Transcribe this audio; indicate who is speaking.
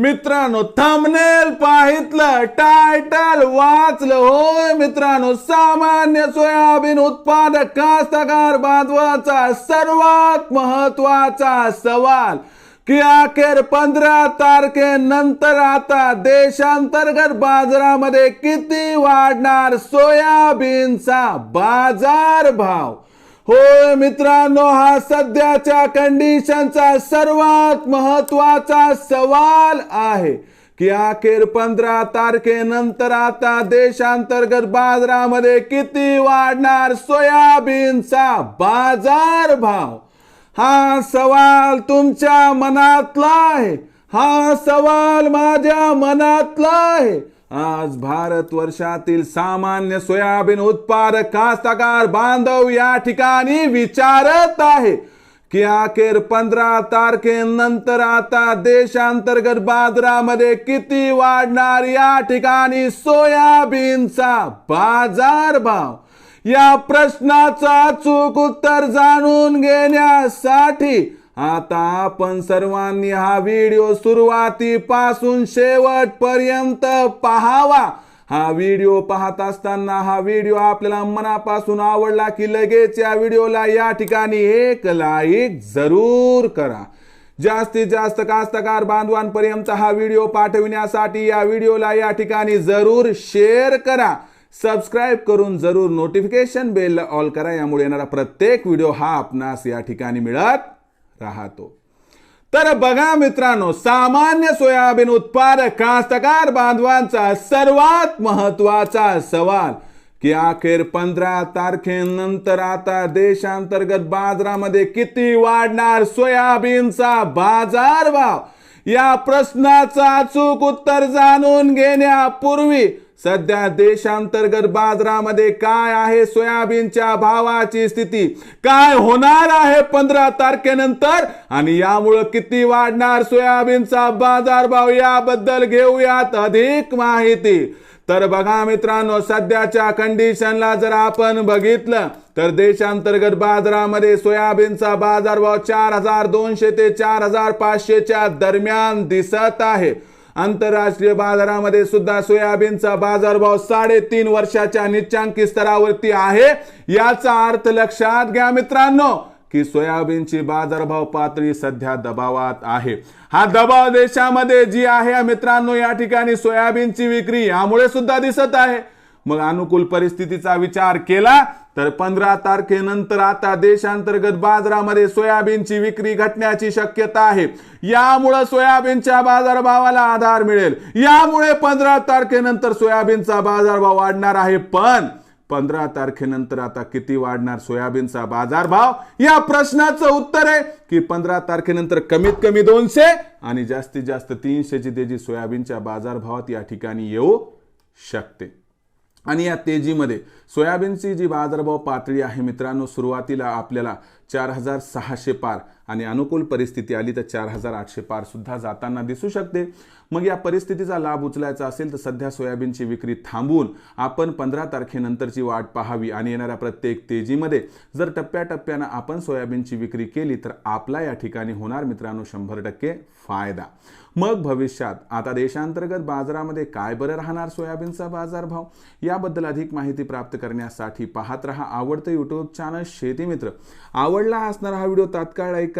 Speaker 1: मित्रांनो thumbnail पाहितलं title वाचलं. होय मित्रांनो सामान्य सोयाबीन उत्पादक कास्तकार बांधवाचा सर्वात महत्त्वाचा सवाल की अखेर पंधरा तारखेनंतर आता देशांतर्गत बाजारामध्ये किती वाढणार सोयाबीनचा बाजार भाव होय मित्रांनो हा सध्याच्या कंडिशनचा सर्वात महत्त्वाचा सवाल आहे की अखेर पंधरा तारखेनंतर आता देशांतर्गत बाजारामध्ये किती वाढणार सोयाबीनचा बाजार भाव? हा सवाल तुमच्या मनातला आहे. हा सवाल माझ्या मनातला आहे. आज भारत वर्षातील सामान्य सोयाबीन उत्पादक कास्तकार बांधव या ठिकाणी विचारत आहे की अखेर पंधरा तारखेनंतर आता देशांतर्गत बाजारामध्ये किती वाढणार या ठिकाणी सोयाबीनचा बाजार भाव या प्रश्नाचं अचूक उत्तर जाणून घेण्यासाठी आता आपण सर्वांनी हा व्हिडिओ सुरुवातीपासून शेवटपर्यंत पहावा. हा व्हिडिओ पाहत असताना हा व्हिडिओ आपल्याला मनापासून आवडला की लगेच या व्हिडिओला या ठिकाणी एक लाईक जरूर करा. जास्तीत जास्त कास्तकार बांधवांपर्यंत हा व्हिडिओ पाठविण्यासाठी या व्हिडिओला या ठिकाणी जरूर शेअर करा. सबस्क्राईब करून जरूर नोटिफिकेशन बेल ऑल करा. यामुळे येणारा प्रत्येक व्हिडिओ हा आपणास या ठिकाणी मिळत राहतो. तर बघा मित्रांनो सामान्य सोयाबीन उत्पादक कास्तकार बांधवांचा सर्वात महत्त्वाचा सवाल की अखेर पंधरा तारखेनंतर आता देशांतर्गत बाजारामध्ये किती वाढणार सोयाबीनचा बाजार भाव या प्रश्नाचं अचूक उत्तर जाणून घेण्यापूर्वी सध्या देशांतर्गत बाजारामध्ये काय आहे? सोयाबीनच्या भावाची स्थिती काय होणार आहे पंधरा तारखेनंतर? आणि यामुळं किती वाढणार सोयाबीनचा बाजारभाव याबद्दल घेऊयात अधिक माहिती. तर बघा मित्रांनो सध्याच्या कंडिशनला जर आपण बघितलं तर देशांतर्गत बाजारामध्ये सोयाबीनचा बाजारभाव चार हजार दोनशे ते चार हजार पाचशेच्या दरम्यान दिसत आहे. आंतरराष्ट्रीय बाजारामध्ये सुद्धा सोयाबीनचा बाजारभाव साडेतीन वर्षाच्या निच्चांकी स्तरावरती आहे. याचा अर्थ लक्षात घ्या मित्रांनो की सोयाबीनची बाजारभाव पातळी सध्या दबावात आहे. हा दबाव देशामध्ये जी आहे मित्रांनो या ठिकाणी सोयाबीनची विक्री यामुळे सुद्धा दिसत आहे. मग अनुकूल परिस्थितीचा विचार केला तर पंधरा तारखेनंतर आता देशांतर्गत बाजारामध्ये सोयाबीनची विक्री घटण्याची शक्यता आहे. यामुळे सोयाबीनच्या बाजारभावाला आधार मिळेल. यामुळे पंधरा तारखेनंतर सोयाबीनचा बाजारभाव वाढणार आहे. पण पंधरा तारखेनंतर आता किती वाढणार सोयाबीनचा बाजारभाव? या प्रश्नाचं उत्तर आहे की पंधरा तारखेनंतर कमीत कमी दोनशे आणि जास्तीत जास्त तीनशेची तेजी सोयाबीनच्या बाजारभावात या ठिकाणी येऊ शकते. आणि या तेजीमध्ये सोयाबीनची जी बाजारभाव पातळी आहे मित्रांनो सुरुवातीला आपल्याला चार हजार सहाशे पार आणि अनुकूल परिस्थिती आली तर चार हजार आठशे पार सुद्धा जाताना दिसू शकते. मग या परिस्थितीचा लाभ उचलायचा असेल तर सध्या सोयाबीनची विक्री थांबवून आपण पंधरा तारखेनंतरची वाट पाहावी आणि येणाऱ्या प्रत्येक तेजीमध्ये जर टप्प्याटप्प्यानं आपण सोयाबीनची विक्री केली तर आपला या ठिकाणी होणार मित्रांनो शंभर टक्के फायदा. मग भविष्यात आता देशांतर्गत बाजारामध्ये काय बरं राहणार सोयाबीनचा बाजारभाव? याबद्दल अधिक माहिती प्राप्त करण्यासाठी पाहत रहा आवडतं यूट्यूब चॅनल शेतीमित्र आवडला असणारा हा व्हिडिओ तात्काळ ऐका